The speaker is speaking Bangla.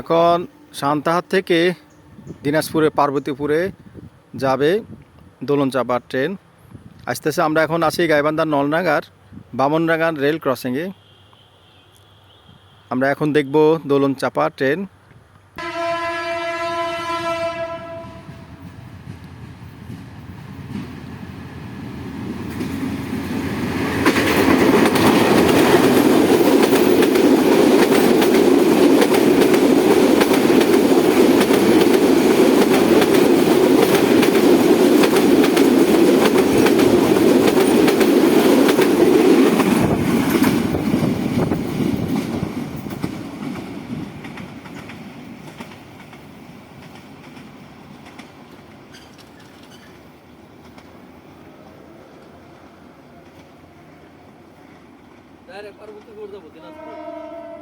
এখন সান্তাহার থেকে দিনাজপুরে, পার্বতীপুরে যাবে দোলন চাপার ট্রেন। আস্তে আমরা এখন আছি গাইবান্ধার নলনাগার বামনরাগান রেল ক্রসিংয়ে। আমরা এখন দেখব দোলন চাপা ট্রেন। डायरेक्ट पार्वतीपुर जाबो दिनाजपुर